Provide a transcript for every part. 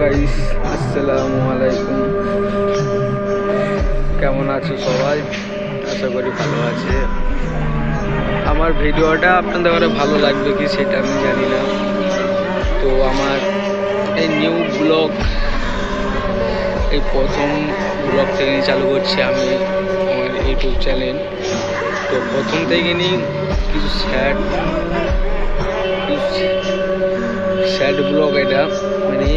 Guys আসসালামু আলাইকুম কেমন আছো সবাই? আশা করি ভালো আছে। আমার ভিডিওটা আপনাদের ঘরে ভালো লাগবে কি সেটা আমি জানি না। তো আমার এই নিউ ব্লগ এই প্রথম ব্লগ থেকে চালু করছি আমি আমার ইউটিউব চ্যানেল তো প্রথম থেকে নিই কিছু স্যাড স্যাড ব্লগ এটা। মানে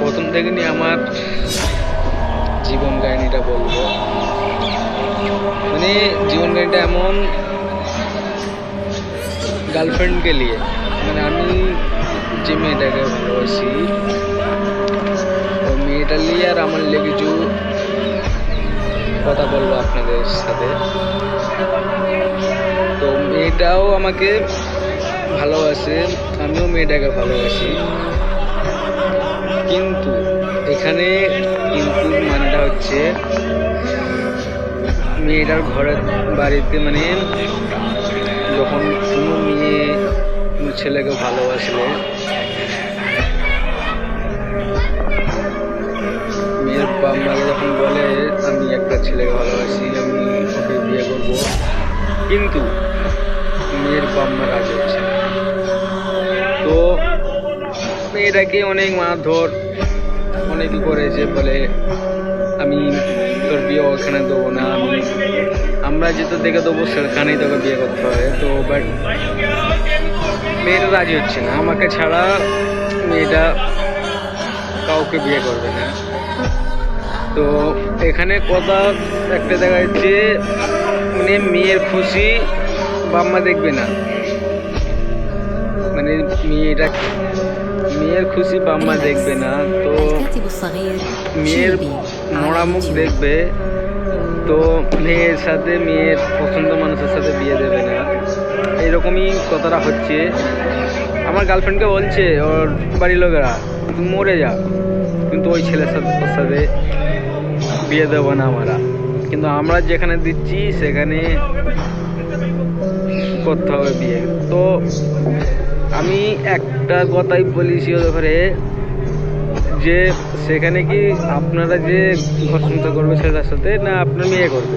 প্রথম থেকে নিয়ে আমার জীবন কাহিনীটা বলব। মানে জীবন কাহিনীটা এমন গার্লফ্রেন্ডকে নিয়ে মানে আমি যে মেয়েটাকে ভালোবাসি ওই মেয়েটা নিয়ে আর আমার নিয়ে কিছু কথা বলব আপনাদের সাথে। তো মেয়েটাও আমাকে ভালোবাসে, আমিও মেয়েটাকে ভালোবাসি। কিন্তু এখানে কিন্তু মানেটা হচ্ছে, মেয়েটার ঘরের বাড়িতে মানে যখন কোনো মেয়ে কোনো ছেলেকে ভালোবাসলে, মেয়ের বাবা যখন বলে, আমি একটা ছেলেকে ভালোবাসি, আমি ওকে বিয়ে করব। কিন্তু মেয়েটাকে অনেক মারধর অনেকই করেছে বলে আমি তোর বিয়ে ওখানে দেবো না, আমি আমরা যেটা দেখে দেবো, সেখানেই তোকে বিয়ে করতে হবে, তো বাট মেয়েটা রাজি হচ্ছে না। আমাকে ছাড়া মেয়েটা কাউকে বিয়ে করবে না। তো এখানে কথা একটা দেখা যাচ্ছে মানে মেয়ের খুশি বাম্মা দেখবে না। মানে মেয়েটা মেয়ের খুশি পাম্মা দেখবে না তো মেয়ের মোড়া মুখ দেখবে তো মেয়ের সাথে মেয়ের পছন্দ মানুষের সাথে বিয়ে দেবে না। এইরকমই কথাটা হচ্ছে। আমার গার্লফ্রেন্ডকে বলছে ওর বাড়ির লোকেরা তুই মরে যা। কিন্তু ওই ছেলের সাথে ওর সাথে বিয়ে দেবো না আমরা। কিন্তু আমরা যেখানে দিচ্ছি সেখানে করতে হবে বিয়ে। তো আমি একটা কথাই বলেছি ওদের ঘরে, যে সেখানে কি আপনারা যে ঘর সংসার করবে ছেলেটার সাথে, না আপনার মেয়ে করবে?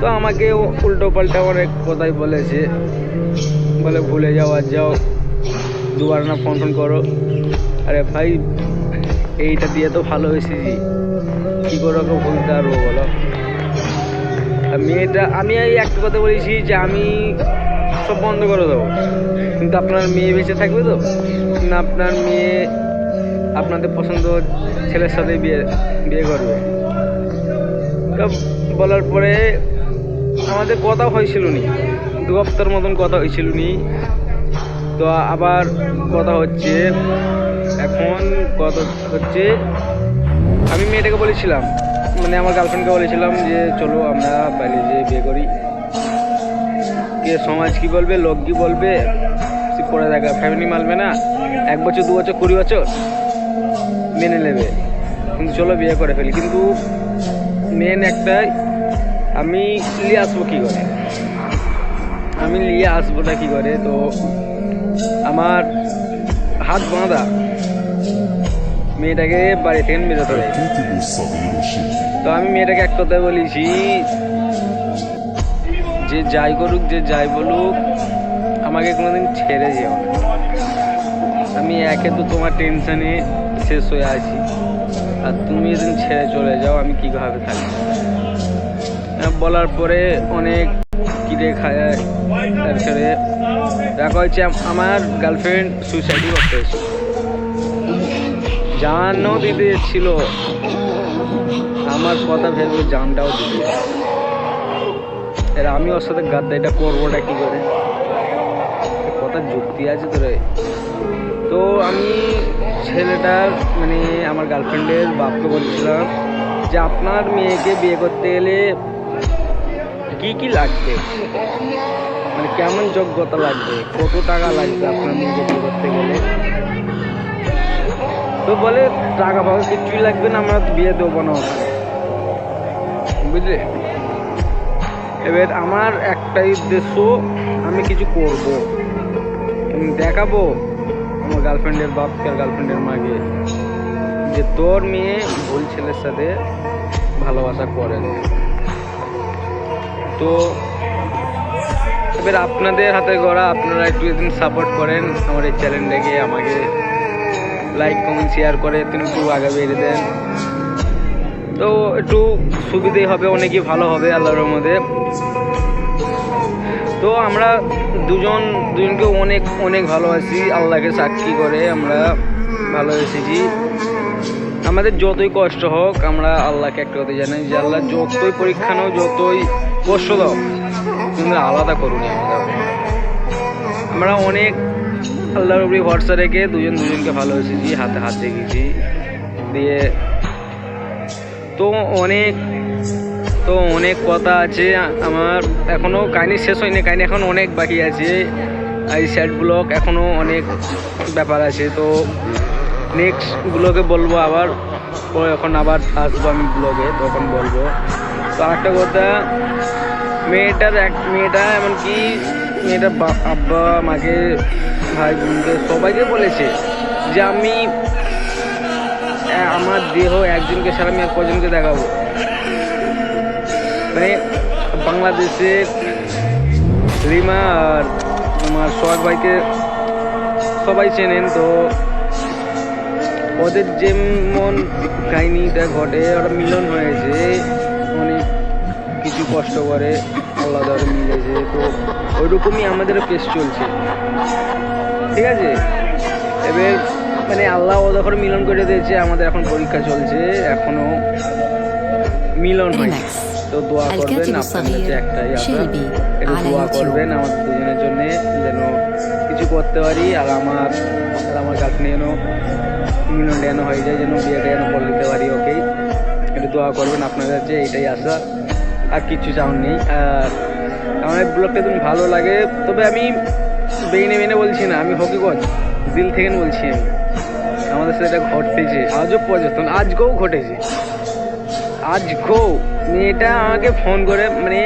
তো আমাকে উল্টো পাল্টা অনেক কথাই বলেছে। বলে ভুলে যাও, আর যাও। দুবার না ফোন ফোন করো। আরে ভাই, এইটা দিয়ে তো ভালো ভালোবেসেছি কী করে ওকে ভুলতে পারব বলো? মেয়েটা, আমি এই একটা কথা বলেছি যে আমি সব বন্ধ করে দেবো। কিন্তু আপনার মেয়ে বেঁচে থাকবে তো? না, আপনার মেয়ে আপনাদের পছন্দ ছেলের সাথে বিয়ে বিয়ে করবে। তো বলার পরে আমাদের কথা হয়েছিল নি দু হপ্তার মতন কথা হয়েছিল নি তো আবার কথা হচ্ছে, এখন কথা হচ্ছে, আমি মেয়েটাকে বলেছিলাম মানে আমার গার্লফ্রেন্ডকে বলেছিলাম যে, চলো আমরা পালিয়ে যেয়ে বিয়ে করি। যে সমাজ কি বলবে লোক কি বলবে সে করে দেখা। ফ্যামিলি মানবে না। এক বছর দু বছর কুড়ি বছর মেনে নেবে। কিন্তু চলো বিয়ে করে ফেলি। কিন্তু মেন একটাই আমি নিয়ে আসব কী করে? আমি নিয়ে আসব না কী করে? তো আমার হাত বাঁধা। মেয়েটাকে বাড়ি থেকে বেরোতে তো আমি মেয়েটাকে এক কথায় বলেছি যে যাই করুক, যে যাই বলুক, আমাকে কোনোদিন ছেড়ে যেও না। আমি একে তো তোমার টেনশনে শেষ হয়ে আছি। আর তুমি যেদিন ছেড়ে চলে যাও, আমি কীভাবে থাকি বলার পরে অনেক কিরে খায় তারপরে দেখা আম- আমার গার্লফ্রেন্ড সুইসাইডই করতে হয়েছিল জানও দিতে ছিল আমার কথা ভেবে জানটাও এর আমি ওর সাথে গাদ্দাইটা করবোটা কি করে? কথা যুক্তি আছে তো রে তো আমি ছেলেটার মানে আমার গার্লফ্রেন্ডের বাপকে বলছিলাম যে আপনার মেয়েকে বিয়ে করতে গেলে কি কি লাগবে? মানে কেমন যোগ্যতা লাগবে? কত টাকা লাগবে আপনার মেয়েকে বিয়ে করতে গেলে? তো বলে, টাকা পাকা কিছুই লাগবে না, আমরা বিয়ে দেবো না বুঝলে? এবার আমার একটাই উদ্দেশ্য, আমি কিছু করব। দেখাবো আমার গার্লফ্রেন্ডের বাপকে আর গার্লফ্রেন্ডের মাকে, যে তোর মেয়ে ভুল ছেলের সাথে ভালোবাসা করেন তো এবার আপনাদের হাতে গড়া, আপনারা একটু যদি সাপোর্ট করেন আমার এই চ্যানেলটাকে আমাকে লাইক কমেন্ট শেয়ার করে তিনি একটু আগে বেড়ে দেন। তো একটু সুবিধেই হবে, অনেকই ভালো হবে, আল্লাহর মধ্যে তো আমরা দুজন, দুজনকে অনেক অনেক ভালোবাসি আল্লাহকে সাক্ষী করে আমরা ভালোবেসেছি আমাদের যতই কষ্ট হোক, আমরা আল্লাহকে একটা কথা জানাই যে আল্লাহ যতই পরীক্ষা নাও, যতই কষ্ট দাও কিন্তু আলাদা করুন আমরা অনেক আল্লাহর উপরে ভরসা রেখে দুজন, দুজনকে ভালোবেসেছি হাতে হাত রেখেছি। দিয়ে তো অনেক তো অনেক কথা আছে। আমার এখনও কাহিনি শেষ হয়নি, কাহিনি এখন অনেক বাকি আছে। এই স্যাড ব্লগ এখনও অনেক ব্যাপার আছে। তো নেক্সট ব্লগে বলব আবার। এখন আবার আসব আমি ব্লগে তখন বলব। তো একটা কথা, মেয়েটার এক, মেয়েটা এমনকি মেয়েটার বা- আব্বা, মাকে, ভাই, বোনকে সবাইকে বলেছে যে আমি আহ, আমার দেহ একজনকে সারা আমি কজনকে দেখাবো। মানে বাংলাদেশের রিমা আর আমার সোহাগ ভাইকে সবাই চেনেন তো ওদের যেমন কাহিনিটা ঘটে ওরা মিলন হয়েছে অনেক কিছু কষ্ট করে ধরে মিলেছে তো ওইরকমই আমাদেরও কেস চলছে। ঠিক আছে? এবার মানে আল্লাহ যখন মিলন করে দিয়েছে আমাদের এখন পরীক্ষা চলছে এখনও মিলন হয়নি। তো দোয়া করবেন আপনাদের একটাই আপনার একটু দোয়া করবেন আমাদের দুজনের জন্য যেন কিছু করতে পারি আর আমার আর আমার গার্লফ্রেন্ড যেন মিলন যেন হয়ে যায় যেন বিয়েটা যেন করে দিতে পারি ওকে একটু দোয়া করবেন আপনাদের যে এটাই আশা। আর কিছু চাউন নেই। আর আমার ব্লগটা তুমি ভালো লাগে তবে আমি বেনে মেনে বলছি না আমি হকি কোচ দিল থেকে বলছি আমি। আমাদের সাথে এটা ঘটতেছে আজও পর্যন্ত, আজকেও ঘটেছে। আজকেও মেয়েটা আমাকে ফোন করে মানে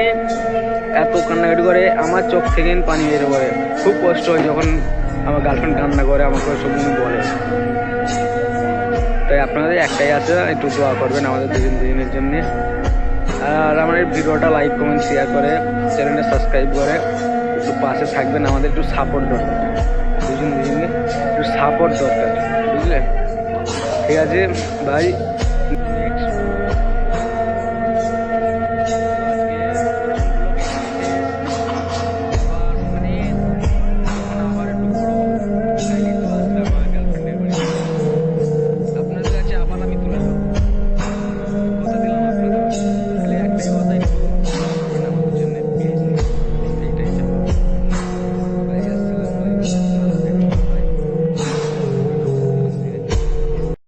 এত কান্নাকাটি করে, আমার চোখ থেকে পানি বের করে। খুব কষ্ট হয় যখন আমার গার্লফ্রেন্ড কান্না করে, আমাকে সব কিছু বলে। তাই আপনাদের একটাই আছে, একটু দোয়া করবেন আমাদের দুজন দুজনের জন্যে। আর আমার এই ভিডিওটা লাইক কমেন্ট শেয়ার করে চ্যানেলটা সাবস্ক্রাইব করে, একটু পাশে থাকবেন, আমাদের একটু সাপোর্ট দরকার দুজন দুজনকে। একটু সাপোর্ট দরকার বুঝলেন ঠিক আছে ভাই